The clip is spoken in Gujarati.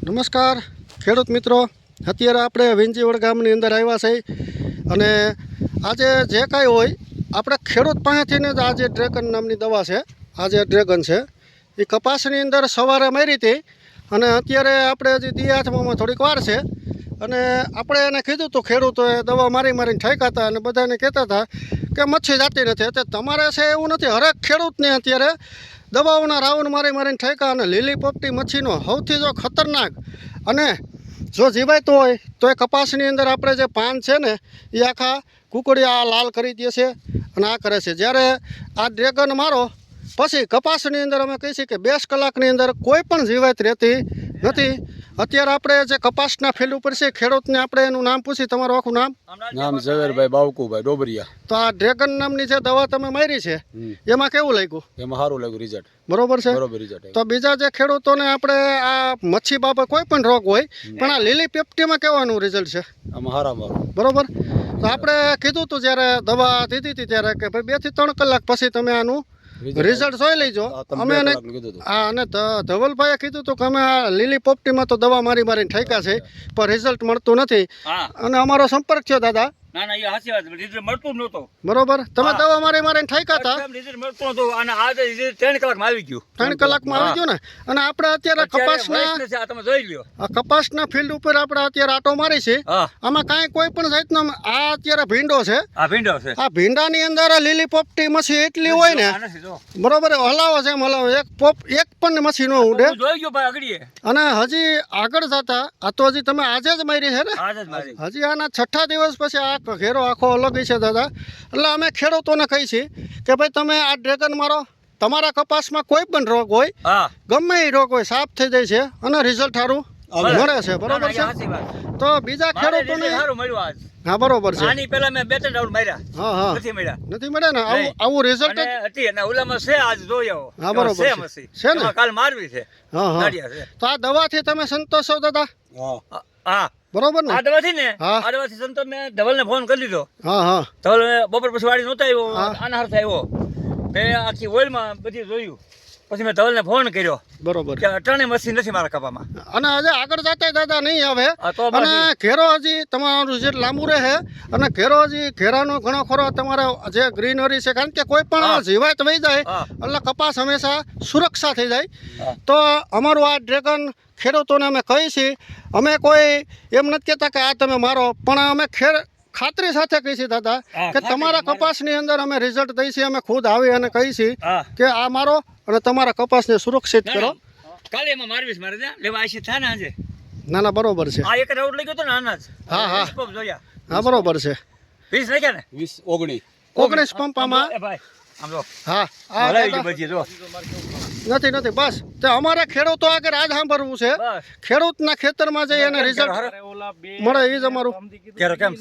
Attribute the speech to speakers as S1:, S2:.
S1: નમસ્કાર. ખેડૂત મિત્રો, અત્યારે આપણે વેંજીવડ ગામની અંદર આવ્યા છીએ અને આજે જે કાંઈ હોય, આપણે ખેડૂત પાસેથી જ આજે ડ્રેગન નામની દવા છે આજે ડ્રેગન છે, એ કપાસની અંદર સવારે મારી હતી અને અત્યારે આપણે હજી દી હાથમાં થોડીક વાર છે અને આપણે એને કીધું હતું ખેડૂતોએ દવા મારી મારીને ઠેકા હતા અને બધાને કહેતા હતા કે મચ્છી જાતી નથી. અત્યારે તમારે છે એવું નથી, હરેક ખેડૂતને અત્યારે દવાઓના રાઉન્ડ મારી મારીને ઠેકા અને લીલી પોપટી મચ્છીનો સૌથી જો ખતરનાક અને જો જીવાયતું હોય, તો એ કપાસની અંદર આપણે જે પાન છે ને, એ આખા કુકડિયા લાલ કરી દે છે અને આ કરે છે. જ્યારે આ ડ્રેગન મારો, પછી કપાસની અંદર અમે છીએ કે બેસ કલાકની અંદર કોઈ પણ જીવાત રહેતી નથી. અત્યારે આપણે જે કપાસના ફિલ્ડ ઉપર છે ખેડૂતને આપણે એનું નામ પૂછી તમારું આખું નામ?
S2: નામ ઝવેરભાઈ બાવકુભાઈ ડોબરિયા.
S1: તો આ ડ્રેગન નામની જે દવા તમે મારી છે એમાં કેવું લાગ્યું?
S2: એમાં સારું લાગ્યું રિઝલ્ટ
S1: બરોબર છે?
S2: બરોબર રિઝલ્ટ
S1: તો બીજા જે ખેડૂતોને આપણે આ મચ્છી બાબત કોઈ પણ રોગ હોય પણ આ લીલી પેપ્ટીમાં કેવાનું રિઝલ્ટ છે?
S2: આમાં હારા મારું
S1: બરોબર? તો આપણે કીધું હતું જ્યારે દવા દીધી હતી ત્યારે કે ભાઈ બેથી ત્રણ કલાક પછી તમે આનું રિઝલ્ટ સોય લેજો. અમે
S2: અને.
S1: હા અને ધવલભાઈએ કીધું હતું કે અમે આ લીલી પોપટીમાં તો દવા મારી મારીને ઠેકા છે પણ રિઝલ્ટ મળતું નથી. અને અમારો સંપર્ક થયો દાદા.
S3: ના ના એ સાચી વાત રિઝલ્ટ મળતું જ નહોતું.
S1: બરોબર? તમે
S3: તો
S1: અમારે મારે મારીને હતા?
S3: રિઝલ્ટ મળતું નહોતું. અને આજે રિઝલ્ટ ત્રણ કલાકમાં આવી ગયું.
S1: ત્રણ કલાકમાં આવી ગયું ને? અને આપણે અત્યારે કપાસના
S3: તમે જોઈ લ્યો.
S1: કપાસના ફિલ્ડ ઉપર આપણે અત્યારે આટો મારી છે. આમાં કાંઈ કોઈ પણ જાતનો આ અત્યારે ભીંડો છે.
S3: આ ભીંડો છે.
S1: આ ભીંડાની અંદર લીલી પોપટી મસી એટલી હોય ને. બરોબર હલાવો છે એમ હલાવો. એક પોપ એક પણ મસી નો ઉડે.
S3: જોઈ ગયો ભાઈ આગળ
S1: અને હજી આગળ જતા આ તો હજી તમે આજે જ મારી છે ને? હજી આના છઠ્ઠા દિવસ પછી આ ઘેરો આખો અલગ છે દાદા. એટલે અમે ખેડૂતોને કહી છીએ કે ભાઈ તમે આ ડ્રેગન મારો તમારા કપાસમાં કોઈ પણ રોગ હોય
S3: હા.
S1: ગમે એ રોગ હોય સાફ થઈ જાય છે અને રિઝલ્ટ સારું મળે છે. બરોબર છે?
S3: સાચી વાત.
S1: તો બીજા ખેડૂતોને
S3: સારું મળ્યું
S1: હા બરોબર છે.
S3: આની પહેલા મેં બે ત્રણ રાઉન્ડ માર્યા.
S1: હા હા.
S3: નથી મળ્યા.
S1: નથી મળ્યા ને? આવું. આવું રિઝલ્ટ
S3: અને હતી અને ઓલામાં છે આજ જોઈ આવો
S1: હા, બરોબર
S3: છે.
S1: છે. ને?
S3: કાલ મારવી છે.
S1: હા હા. તો આ દવાથી તમે સંતોષો દાદા.
S2: હા.
S3: આ- હા.
S1: બરોબર ને?
S3: આ ને?
S1: હા.
S3: આ દવાથી સંતો મેં ધવલને ફોન કરી દીધો.
S1: હા હા.
S3: ધવલ બપોર પછી વાડી નહોતો આવ્યો
S1: હા.
S3: થયો આવ્યો. મેં આખી ઓઇલમાં બધી જોયું. પછી મેં ધવલને ફોન કર્યો.
S1: બરોબર.
S3: કે અટાણે મશીન નથી મારા કપામાં.
S1: અને હજી આગળ જતા દાદા નહીં આવે. અને ઘેરો હજી તમારું રિઝલ્ટ લાંબુ રહે અને ઘેરો હજી ઘેરાનો ઘણો ખરો તમારો જે ગ્રીનરી છે કારણ કે કોઈ પણ જીવાત વહી જાય એટલે કપાસ હંમેશા સુરક્ષા થઈ જાય. તો અમારું આ ડ્રેગન ખેડૂતોને અમે કહીએ છીએ અમે કોઈ એમ નથી કહેતા કે આ તમે મારો પણ અમે ખેર ખાતરી સાથે કહીએ છીએ દાદા કે તમારા કપાસની અંદર અમે રિઝલ્ટ છીએ અમે ખુદ આવી અને છીએ કે આ મારો અને તમારા કપાસને સુરક્ષિત કરો.
S3: ના. કાલે એમાં મારવીશ મારે ત્યાં લેવા આશી થાય ને આજે
S1: ના ના બરોબર છે.
S3: આ એક રાઉન્ડ લઈ ગયો તો ને આના જ.
S1: હા, હા.
S3: જોયા.
S1: હા બરોબર છે.
S3: વીસ લખ્યા ને?
S2: વીસ ઓગણીસ
S1: ઓગણીસ. પંપ આમાં.
S3: ભાઈ આમ જો.
S1: હા આ
S3: બધી જો.
S1: નથી નથી બસ. તે અમારે ખેડૂતો આગળ આજ સાંભળવું છે. ખેડૂતના ખેતરમાં જઈ એને રિઝલ્ટ મળે એ જ અમારું.
S3: કેમ?